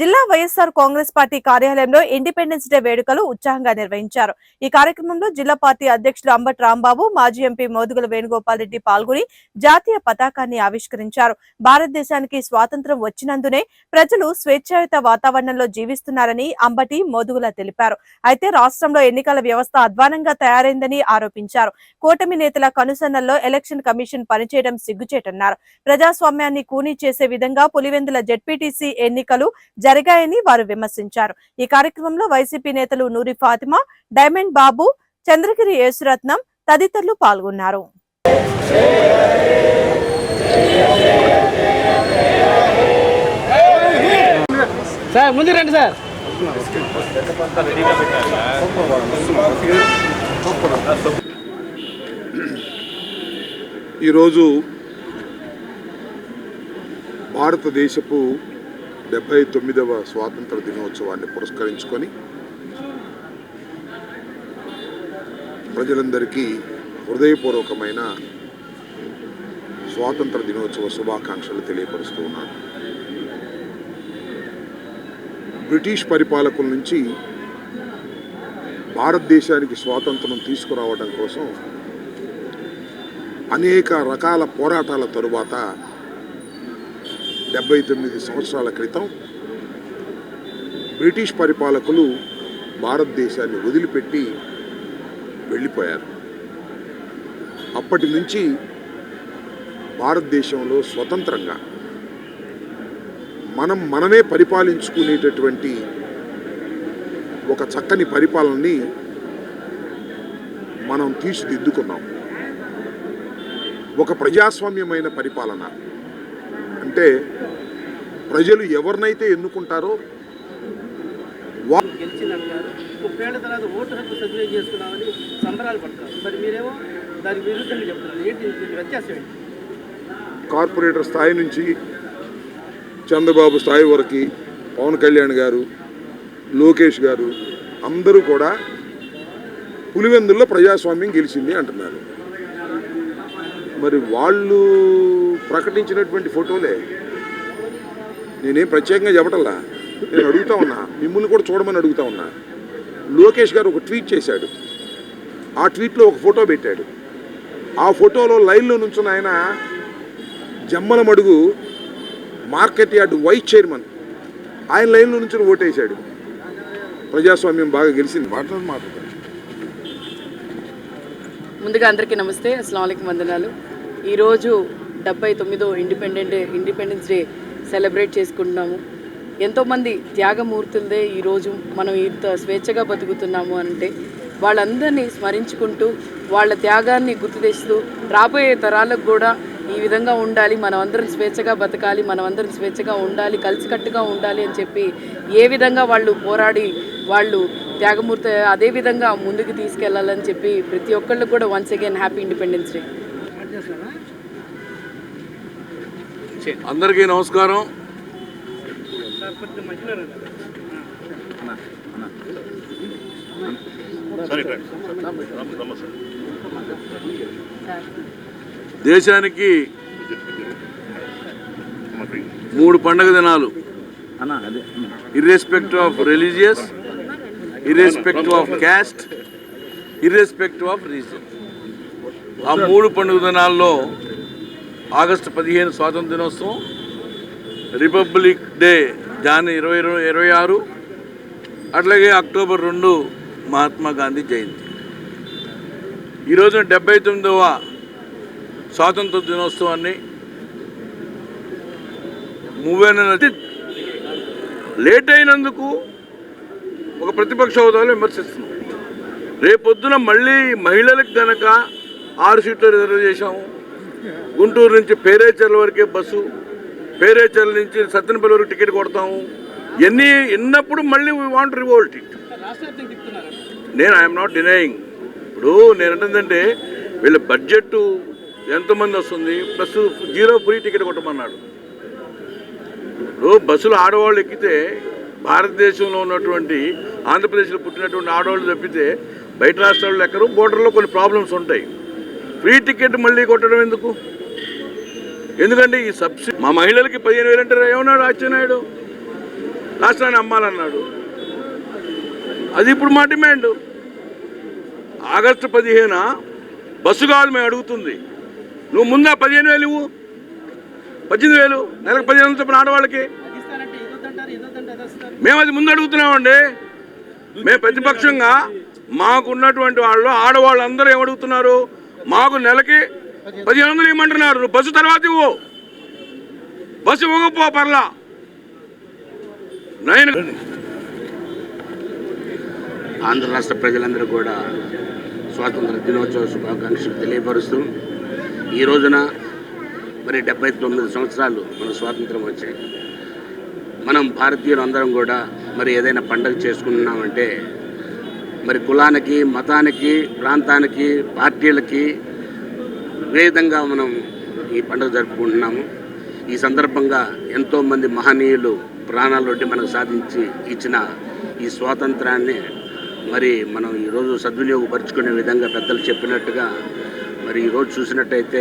జిల్లా వైఎస్ఆర్ కాంగ్రెస్ పార్టీ కార్యాలయంలో independence day వేడుకలు ఉత్సాహంగా నిర్వహించారు. ఈ కార్యక్రమంలో జిల్లా పార్టీ అధ్యక్షుడు అంబటి రాంబాబు మాజీ ఎంపీ మోదుగుల వేణుగోపాల్ రెడ్డి పాల్గొని జాతీయ పతాకాన్ని ఆవిష్కరించారు. భారతదేశానికి స్వాతంత్రం వచ్చినందునే ప్రజలు స్వేచ్ఛాయుత వాతావరణంలో జీవిస్తున్నారని అంబటి మోదుగుల తెలిపారు. అయితే రాష్ట్రంలో ఎన్నికల వ్యవస్థ అధ్వానంగా తయారైందని ఆరోపించారు. కూటమి నేతల కనుసన్నల్లో ఎలక్షన్ కమిషన్ పనిచేయడం సిగ్గుచేటన్నారు. ప్రజాస్వామ్యాన్ని కూనీ చేసే విధంగా పులివెందుల జెడ్పీటీసీ ఎన్నికలు జరిగాయని వారు విమర్శించారు. ఈ కార్యక్రమంలో వైసీపీ నేతలు నూరి ఫాతిమా డైమండ్ బాబు చంద్రగిరి యేసురత్నం తదితరులు పాల్గొన్నారు. సార్ ముందు రండి సార్. ఈరోజు భారతదేశపు డెబ్బై తొమ్మిదవ స్వాతంత్ర దినోత్సవాన్ని పురస్కరించుకొని ప్రజలందరికీ హృదయపూర్వకమైన స్వాతంత్ర దినోత్సవ శుభాకాంక్షలు తెలియపరుస్తూ ఉన్నాను. బ్రిటిష్ పరిపాలకుల నుంచి భారతదేశానికి స్వాతంత్రం తీసుకురావడం కోసం అనేక రకాల పోరాటాల తరువాత డెబ్బై తొమ్మిది సంవత్సరాల క్రితం బ్రిటిష్ పరిపాలకులు భారతదేశాన్ని వదిలిపెట్టి వెళ్ళిపోయారు. అప్పటి నుంచి భారతదేశంలో స్వతంత్రంగా మనం మనమే పరిపాలించుకునేటటువంటి ఒక చక్కని పరిపాలనని మనం తీర్చిదిద్దుకున్నాం. ఒక ప్రజాస్వామ్యమైన పరిపాలన. అంటే ప్రజలు ఎవరినైతే ఎన్నుకుంటారో కార్పొరేటర్ స్థాయి నుంచి చంద్రబాబు స్థాయి వరకు పవన్ కళ్యాణ్ గారు లోకేష్ గారు అందరూ కూడా పులివెందుల్లో ప్రజాస్వామ్యం గెలిచింది అంటున్నారు. మరి వాళ్ళు ప్రకటించినటువంటి ఫోటోలే. నేనేం ప్రత్యేకంగా చెప్పటల్లా నేను అడుగుతా ఉన్నా. మిమ్మల్ని కూడా చూడమని అడుగుతా ఉన్నా. లోకేష్ గారు ఒక ట్వీట్ చేశాడు. ఆ ట్వీట్లో ఒక ఫోటో పెట్టాడు. ఆ ఫోటోలో లైన్లో నుంచున్న ఆయన జమ్మల మడుగు మార్కెట్ యార్డ్ వైస్ చైర్మన్. ఆయన లైన్లో నుంచి ఓటేశాడు. ప్రజాస్వామ్యం బాగా గెలిచింది. మాట్లాడు మాట్లాడు. ముందుగా అందరికీ నమస్తే. అస్సలం వందనాలు. ఈరోజు డెబ్బై తొమ్మిదో ఇండిపెండెంట్ ఇండిపెండెన్స్ డే సెలబ్రేట్ చేసుకుంటున్నాము. ఎంతోమంది త్యాగమూర్తులదే ఈరోజు మనం ఇంత స్వేచ్ఛగా బతుకుతున్నాము అంటే వాళ్ళందరినీ స్మరించుకుంటూ వాళ్ళ త్యాగాన్ని గుర్తు తెస్తూ రాబోయే తరాలకు కూడా ఈ విధంగా ఉండాలి మనం అందరం స్వేచ్ఛగా బతకాలి మనం అందరం స్వేచ్ఛగా ఉండాలి కలిసికట్టుగా ఉండాలి అని చెప్పి ఏ విధంగా వాళ్ళు పోరాడి వాళ్ళు త్యాగమూర్తి అదే విధంగా ముందుకు తీసుకెళ్ళాలని చెప్పి ప్రతి ఒక్కళ్ళు కూడా once again happy Independence Day అందరికీ నమస్కారం. దేశానికి మూడు పండగ దినాలు. Irrespective of religious irrespective of caste irrespective of reason ఆ మూడు పండుగ దినాల్లో ఆగస్టు పదిహేను స్వాతంత్ర దినోత్సవం రిపబ్లిక్ డే జాన్ ఇరవై ఇరవై ఆరు అట్లాగే అక్టోబర్ రెండు మహాత్మా గాంధీ జయంతి. ఈరోజు డెబ్బై తొమ్మిదవ స్వాతంత్ర దినోత్సవాన్ని మూవేన లేట్ అయినందుకు ఒక ప్రతిపక్ష హోదాలో విమర్శిస్తున్నాం. రేపొద్దున మళ్ళీ మహిళలకు గనక ఆరు సీట్లు రిజర్వ్ చేశాము గుంటూరు నుంచి పేరేచర్ల వరకే బస్సు పేరేచర్ల నుంచి సత్తెనపల్లి వరకు టికెట్ కొడతాము. ఎన్ని ఎన్నప్పుడు మళ్ళీ వీ వాంట్ రివోల్ట్ ఇట్ నేను ఐఎమ్ నాట్ డినయింగ్ ఇప్పుడు నేను ఏంటంటే వీళ్ళ బడ్జెట్ ఎంతమంది వస్తుంది? ప్లస్ జీరో ఫ్రీ టికెట్ కొట్టమన్నాడు. ఇప్పుడు బస్సులు ఆడవాళ్ళు ఎక్కితే భారతదేశంలో ఉన్నటువంటి ఆంధ్రప్రదేశ్లో పుట్టినటువంటి ఆడవాళ్ళు తప్పితే బయట రాష్ట్రాల్లో ఎక్కరు బోర్డర్లో కొన్ని ప్రాబ్లమ్స్ ఉంటాయి. ఫ్రీ టికెట్ మళ్ళీ కొట్టడం ఎందుకు? ఎందుకంటే ఈ సబ్సిడీ మా మహిళలకి పదిహేను వేలు అంటే ఏమన్నాడు అచ్చెన్నాయుడు రాష్ట్రాన్ని అమ్మాలన్నాడు. అది ఇప్పుడు మా డిమాండ్. ఆగస్టు పదిహేన? బస్సు కావాలి మేము అడుగుతుంది. నువ్వు ముందా పదిహేను వేలు ఇవ్వు. పద్దెనిమిది వేలు. నెలకు పదిహేను వందలు చొప్పున ఆడవాళ్ళకి. మేము అది ముందు అడుగుతున్నామండి. మేము ప్రతిపక్షంగా మాకున్నటువంటి వాళ్ళు ఆడవాళ్ళు అందరూ ఏమడుగుతున్నారు? మాకు నెలకి పదిహేను వందలు ఇవ్వమంటున్నారు. బస్సు తర్వాత ఇవ్వు. బస్సు ఇవ్వకపో పర్లా. నైన్ ఆంధ్ర రాష్ట్ర ప్రజలందరూ కూడా స్వాతంత్ర దినోత్సవ శుభాకాంక్షలు తెలియపరుస్తూ ఈ రోజున మరి డెబ్బై తొమ్మిది సంవత్సరాలు మన స్వాతంత్రం వచ్చాయి. మనం భారతీయులు అందరం కూడా మరి ఏదైనా పండగ చేసుకుంటున్నామంటే మరి కులానికి మతానికి ప్రాంతానికి పార్టీలకి విధంగా మనం ఈ పండుగ జరుపుకుంటున్నాము. ఈ సందర్భంగా ఎంతోమంది మహనీయులు ప్రాణాలొడ్డి మనకు సాధించి ఇచ్చిన ఈ స్వాతంత్రాన్ని మరి మనం ఈరోజు సద్వినియోగపరుచుకునే విధంగా పెద్దలు చెప్పినట్టుగా మరి ఈరోజు చూసినట్టయితే